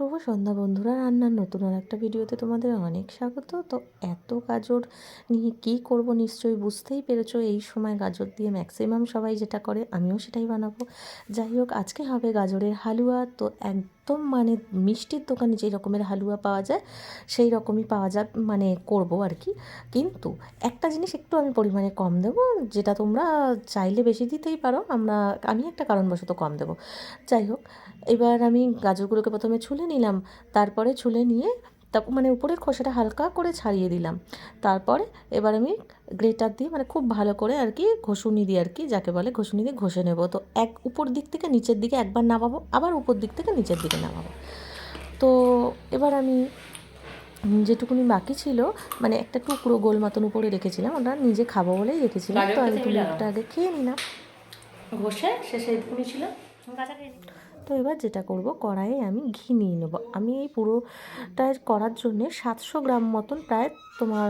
শুভ সন্ধ্যা বন্ধুরা, রান্নার নতুন আর একটা ভিডিওতে তোমাদের অনেক স্বাগত। তো এত গাজর নিয়ে কী করব নিশ্চয়ই বুঝতেই পেরেছ, এই সময় গাজর দিয়ে ম্যাক্সিমাম সবাই যেটা করে আমিও সেটাই বানাবো। যাই হোক, আজকে হবে গাজরের হালুয়া, তো একদম মানে মিষ্টির দোকানে যে রকমের হালুয়া পাওয়া যায়, সেই রকমই পাওয়া যায় মানে করব আর কি। কিন্তু একটা জিনিস একটু আমি পরিমাণে কম দেব, যেটা তোমরা চাইলে বেশি দিতেই পারো, আমরা, আমি একটা কারণবশত কম দেব। যাই হোক, এবার আমি গাজরগুলোকে প্রথমে ছুলে নিলাম, তারপরে ছুলে নিয়ে তারপর মানে উপরের খোসাটা হালকা করে ছাড়িয়ে দিলাম। তারপরে এবার আমি গ্রেটার দিয়ে মানে খুব ভালো করে আর কি ঘষুনি দিয়ে আর কি যাকে বলে ঘষুনি দিয়ে ঘষে নেব। তো এক উপর দিক থেকে নিচের দিকে একবার নামাবো আবার উপর দিক থেকে নিচের দিকে নামাবো। তো এবার আমি যেটুকুনি বাকি ছিল মানে একটা টুকরো গোল মতন উপরে রেখেছিলাম ওটা নিজে খাব বলেই রেখেছিলাম। তো আমি তুমি একটা আগে খেয়ে নিলাম। ঘষে শেষে এটুকুনি ছিল। তো এবার যেটা করব, কড়াইয়ে আমি ঘি নিয়ে নেব। আমি এই পুরোটা করার জন্যে সাতশো গ্রাম মতন প্রায় তোমার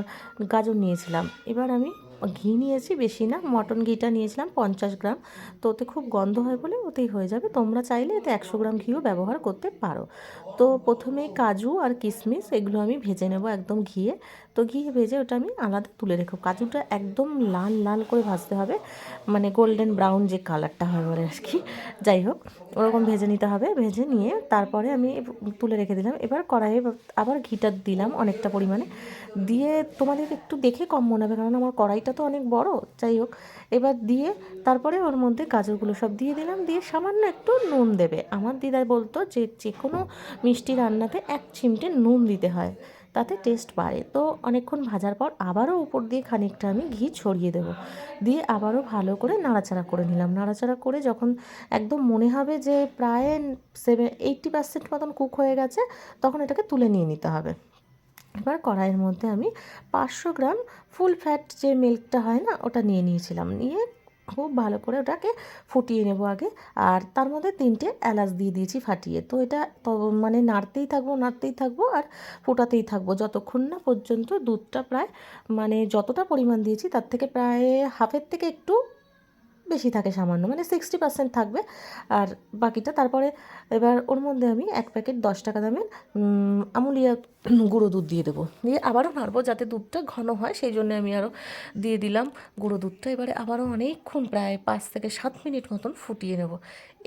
গাজর নিয়েছিলাম। এবার আমি ঘি নিয়েছি, বেশি না, মটন ঘিটা নিয়েছিলাম, পঞ্চাশ গ্রাম। তো ওতে খুব গন্ধ হয় বলে ওতেই হয়ে যাবে। তোমরা চাইলে এতে একশো গ্রাম ঘিও ব্যবহার করতে পারো। তো প্রথমেই কাজু আর কিশমিশ এগুলো আমি ভেজে নেব একদম ঘিয়ে। তো ঘিয়ে ভেজে ওটা আমি আলাদা তুলে রেখো। কাজুটা একদম লাল লাল করে ভাজতে হবে। মানে গোল্ডেন ব্রাউন যে কালারটা হয় বলে আর কি। যাই হোক, ওরকম ভেজে নিতে হবে। ভেজে নিয়ে তারপরে আমি তুলে রেখে দিলাম। এবার কড়াইয়ে আবার ঘিটা দিলাম অনেকটা পরিমাণে। দিয়ে তোমাদের একটু দেখে কম মনে হবে, কারণ আমার কড়াইটা তো অনেক বড়। যাই হোক, এবার দিয়ে তারপরে ওর মধ্যে গাজরগুলো সব দিয়ে দিলাম। দিয়ে সামান্য একটু নুন দেবে। আমার দিদার বলতো যে যে কোনো মিষ্টি রান্নাতে এক চিমটে নুন দিতে হয়। তাতে টেস্ট বাড়ে। তো অনেকক্ষণ ভাজার পর আবারও উপর দিয়ে খানিকটা আমি ঘি ছড়িয়ে দেবো। দিয়ে আবারও ভালো করে নাড়াচাড়া করে নিলাম। নাড়াচাড়া করে যখন একদম মনে হবে যে প্রায় সেভেন এইট্টি পার্সেন্ট মতন কুক হয়ে গেছে, তখন এটাকে তুলে নিয়ে নিতে হবে। এবার কড়াইয়ের মধ্যে আমি পাঁচশো গ্রাম ফুল ফ্যাট যে মিল্কটা হয় না, ওটা নিয়ে নিয়েছিলাম। নিয়ে খুব ভালো করে ওটাকে ফুটিয়ে নেব আগে। আর তার মধ্যে তিনটে এলাচ দিয়ে দিয়েছি ফাটিয়ে। তো এটা মানে নাড়তেই থাকব নাড়তেই থাকব আর ফোটাতেই থাকব। যতক্ষণ না পর্যন্ত দুধটা প্রায় মানে যতটা পরিমাণ দিয়েছি তার থেকে প্রায় হাফের থেকে একটু বেশি থাকে সামান্য মানে সিক্সটি পার্সেন্ট থাকবে। আর বাকিটা তারপরে এবার ওর মধ্যে আমি এক প্যাকেট দশ টাকা দামের আমুলিয়া গুঁড়ো দুধ দিয়ে দেবো। দিয়ে আবারও নাড়বো যাতে দুধটা ঘন হয়, সেই জন্য আমি আরও দিয়ে দিলাম গুঁড়ো দুধটা। এবারে আবারও অনেকক্ষণ, প্রায় পাঁচ থেকে সাত মিনিট মতন ফুটিয়ে নেব।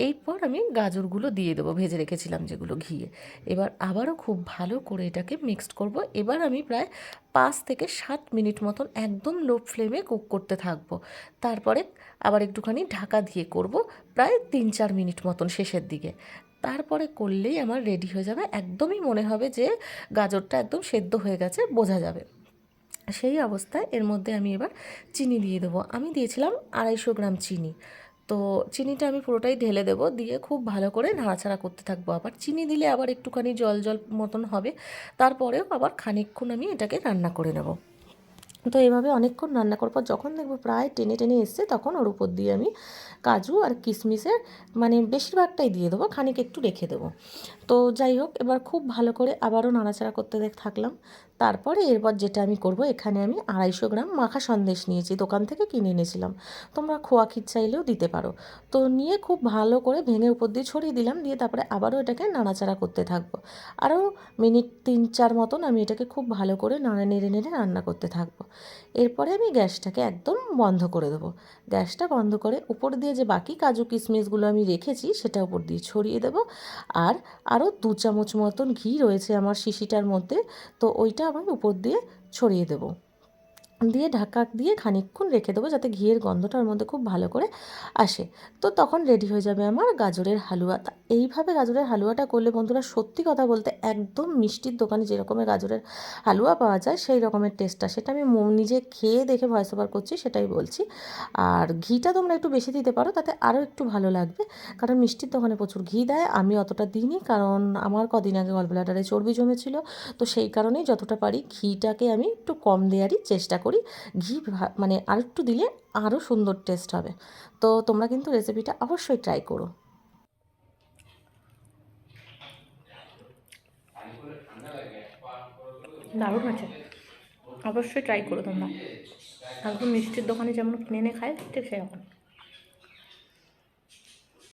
এরপর আমি গাজরগুলো দিয়ে দেবো, ভেজে রেখেছিলাম যেগুলো ঘিয়ে। এবার আবারও খুব ভালো করে এটাকে মিক্সড করব। এবার আমি প্রায় পাঁচ থেকে সাত মিনিট মতন একদম লো ফ্লেমে কুক করতে থাকব। তারপরে আবার একটুখানি ঢাকা দিয়ে করব প্রায় তিন চার মিনিট মতন শেষের দিকে। তারপরে করলেই আমার রেডি হয়ে যাবে। একদমই মনে হবে যে গাজরটা একদম সেদ্ধ হয়ে গেছে, বোঝা যাবে। সেই অবস্থায় এর মধ্যে আমি এবার চিনি দিয়ে দেবো। আমি দিয়েছিলাম আড়াইশো গ্রাম চিনি। তো চিনিটা আমি পুরোটাই ঢেলে দেবো। দিয়ে খুব ভালো করে নাড়াচাড়া করতে থাকব আবার। চিনি দিলে আবার একটুখানি জল জল মতন হবে। তারপরেও আবার খানিকক্ষণ আমি এটাকে রান্না করে নেব। তো এভাবে অনেকক্ষণ রান্না করার পর যখন দেখব প্রায় টেনে টেনে এসছে, তখন ওর উপর দিয়ে আমি কাজু আর কিশমিশের মানে বেশিরভাগটাই দিয়ে দেবো, খানিক একটু রেখে দেবো। তো যাই হোক, এবার খুব ভালো করে আবারও নাড়াচাড়া করতে থাকলাম। তারপরে এরপর যেটা আমি করব, এখানে আমি আড়াইশো গ্রাম মাখা সন্দেশ নিয়েছি, দোকান থেকে কিনে এনেছিলাম। তোমরা খোয়া ক্ষীর চাইলেও দিতে পারো। তো নিয়ে খুব ভালো করে ভেঙে উপর দিয়ে ছড়িয়ে দিলাম, দিয়ে তারপরে আবারও এটাকে নাড়াচাড়া করতে থাকব। আরও মিনিট তিন চার মতন আমি এটাকে খুব ভালো করে নাড়া নেড়ে নেড়ে রান্না করতে থাকব। এরপরে আমি গ্যাসটাকে একদম বন্ধ করে দেবো। গ্যাসটা বন্ধ করে উপর দিয়ে যে বাকি কাজু কিশমিশগুলো আমি রেখেছি, সেটা উপর দিয়ে ছড়িয়ে দেবো। আর আরও দু চামচ মতন ঘি রয়েছে আমার শিশিটার মধ্যে, তো ওইটা আমি উপর দিয়ে ছড়িয়ে দেবো। দিয়ে ঢাকা দিয়ে খানিকক্ষণ রেখে দেবো যাতে ঘিয়ের গন্ধটা ওর মধ্যে খুব ভালো করে আসে। তো তখন রেডি হয়ে যাবে আমার গাজরের হালুয়া। তা এইভাবে গাজরের হালুয়াটা করলে বন্ধুরা সত্যি কথা বলতে একদম মিষ্টির দোকানে যে রকমের গাজরের হালুয়া পাওয়া যায়, সেই রকমের টেস্টটা সেটা আমি নিজে খেয়ে দেখে ভয়েস ওভার করছি, সেটাই বলছি। আর ঘিটা তোমরা একটু বেশি দিতে পারো, তাতে আরও একটু ভালো লাগবে। কারণ মিষ্টির দোকানে প্রচুর ঘি দেয়, আমি অতটা দিইনি। কারণ আমার কদিন আগে গলব্লাডারে চর্বি জমেছিল। তো সেই কারণেই যতটা পারি ঘিটাকে আমি একটু কম দেওয়ারই চেষ্টা করি। ঘি মানে আর একটু দিলে আরও সুন্দর টেস্ট হবে। তো তোমরা কিন্তু রেসিপিটা অবশ্যই ট্রাই করো। দারুণ আছে। অবশ্যই ট্রাই করো তোমরা। একদম মিষ্টির দোকানে যেমন কিনে এনে খায়, ঠিক সেরকম।